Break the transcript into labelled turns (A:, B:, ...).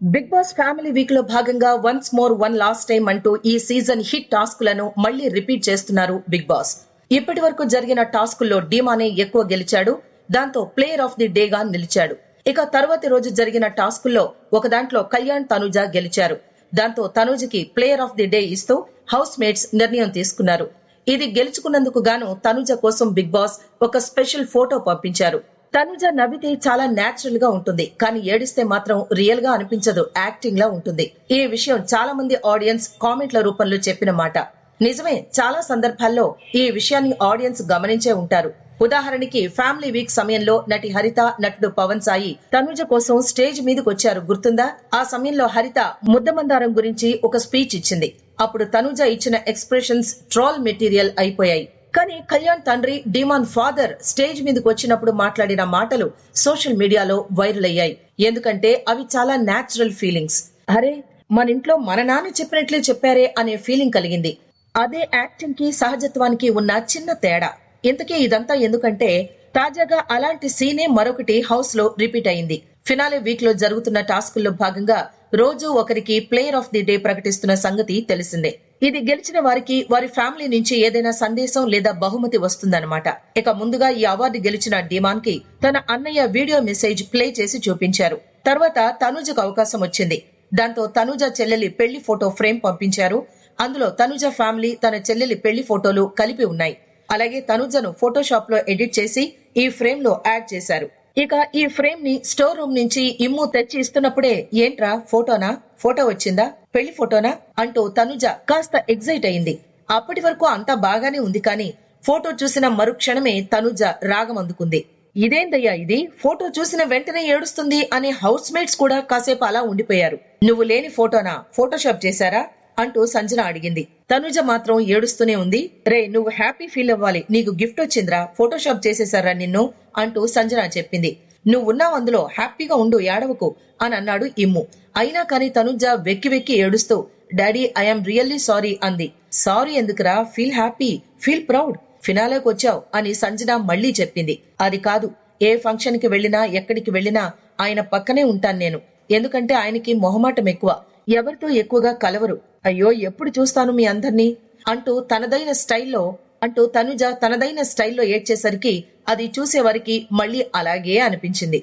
A: Big boss family వీక్లో భాగంగా once more one last time అంటూ ఈ సీజన్ హిట్ టాస్కులను మళ్ళీ రిపీట్ చేస్తున్నారు బిగ్ బాస్. ఇప్పటి వరకు జరిగిన టాస్కుల్లో డీమానే ఎక్కువ గెలిచాడు దాంతో ప్లేయర్ ఆఫ్ ది డేగా నిలిచాడు. ఇక తర్వాతి రోజు జరిగిన టాస్కుల్లో ఒక దాంట్లో కళ్యాణ్ తనుజ గెలిచారు. దాంతో తనుజకి player of the day housemates mates నిర్ణయం తీసుకున్నారు. ఇది గెలుచుకున్నందుకు గాను తనుజ కోసం బిగ్ బాస్ ఒక స్పెషల్ ఫోటో పంపించారు. తనుజ నవ్వితే చాలా నేచురల్గా ఉంటుంది. కానీ ఏడిస్తే మాత్రం రియల్గా అనిపించదు. యాక్టింగ్ లా ఉంటుంది. ఈ విషయం చాలా మంది ఆడియన్స్ కామెంట్ల రూపంలో చెప్పిన మాట. నిజమే చాలా సందర్భాల్లో ఈ విషయాన్ని ఆడియన్స్ గమనించే ఉంటారు. ఉదాహరణకి ఫ్యామిలీ వీక్ సమయంలో నటి హరిత నటుడు పవన్ సాయి తనుజ కోసం స్టేజ్ మీదకి వచ్చారు గుర్తుందా? ఆ సమయంలో హరిత ముద్దమందారం గురించి ఒక స్పీచ్ ఇచ్చింది. అప్పుడు తనుజ ఇచ్చిన ఎక్స్ప్రెషన్స్ ట్రోల్ మెటీరియల్ అయిపోయాయి. కానీ కళ్యాణ్ తండ్రి డిమాన్ ఫాదర్ స్టేజ్ మీదకి వచ్చినప్పుడు మాట్లాడిన మాటలు సోషల్ మీడియాలో వైరల్ అయ్యాయి. ఎందుకంటే అవి చాలా న్యాచురల్ ఫీలింగ్స్ అరే మన ఇంట్లో మన నాన్న చెప్పినట్లే చెప్పారే అనే ఫీలింగ్ కలిగింది. అదే యాక్టింగ్కి సహజత్వానికి ఉన్న చిన్న తేడా. ఇంతకీ ఇదంతా ఎందుకంటే తాజాగా అలాంటి సీనే మరొకటి హౌస్లో రిపీట్ అయింది. ఫినాలే వీక్లో జరుగుతున్న టాస్కుల్లో భాగంగా రోజు ఒకరికి ప్లేయర్ ఆఫ్ ది డే ప్రకటిస్తున్న సంగతి తెలిసిందే. ఇది గెలిచిన వారికి వారి ఫ్యామిలీ నుంచి ఏదైనా సందేశం లేదా బహుమతి వస్తుందన్నమాట. ఇక ముందుగా ఈ అవార్డు గెలిచిన డిమాన్కి తన అన్నయ్య వీడియో మెసేజ్ ప్లే చేసి చూపించారు. తర్వాత తనుజకు అవకాశం వచ్చింది. దాంతో తనుజ చెల్లెలి పెళ్ళి ఫోటో ఫ్రేమ్ పంపించారు. అందులో తనుజ ఫ్యామిలీ తన చెల్లెలి పెళ్ళి ఫోటోలు కలిపి ఉన్నాయి. అలాగే తనుజను ఫోటోషాప్లో ఎడిట్ చేసి ఈ ఫ్రేమ్లో యాడ్ చేశారు. ఇక ఈ ఫ్రేమ్ని స్టోర్ రూమ్ నుంచి ఇమ్ము తెచ్చి ఇస్తున్నప్పుడే ఏంట్రా ఫోటోనా? ఫోటో వచ్చిందా? పెళ్ళి ఫోటోనా? అంటూ తనుజ కాస్త ఎగ్జైట్ అయింది. అప్పటి వరకు అంతా బాగానే ఉంది కానీ ఫోటో చూసిన మరుక్షణమే తనుజ రాగం అందుకుంది. ఇదేందయ్యా ఇది? ఫోటో చూసిన వెంటనే ఏడుస్తుంది అనే హౌస్ మేట్స్ కూడా కాసేపు అలా ఉండిపోయారు. నువ్వు లేని ఫోటోనా? ఫోటోషాప్ చేశారా? అంటూ సంజన అడిగింది. తనుజ మాత్రం ఏడుస్తూనే ఉంది. రే నువ్వు హ్యాపీ ఫీల్ అవ్వాలి. నీకు గిఫ్ట్ వచ్చిందిరా. ఫోటోషాప్ చేసేసారా నిన్ను? అంటూ సంజన చెప్పింది. నువ్వున్నావు అందులో. హ్యాపీగా ఉండు ఏడవకు అని అన్నాడు ఇమ్ము. అయినా కాని తనుజ వెక్కి వెక్కి ఏడుస్తూ డాడీ ఐఎమ్ రియల్లీ సారీ అంది. సారీ ఎందుకురా? Feel happy. Feel proud. ఫినాలేకి వచ్చావు అని సంజన మళ్ళీ చెప్పింది. అది కాదు. ఏ ఫంక్షన్కి వెళ్ళినా ఎక్కడికి వెళ్ళినా ఆయన పక్కనే ఉంటాను నేను. ఎందుకంటే ఆయనకి మొహమాటం ఎక్కువ. ఎవరితో ఎక్కువగా కలవరు. అయ్యో ఎప్పుడు చూస్తాను మీ అందర్నీ? అంటూ తనదైన స్టైల్లో అంటూ తనుజ తనదైన స్టైల్లో ఏడ్చేసరికి అది చూసేవారికి మళ్ళీ అలాగే అనిపించింది.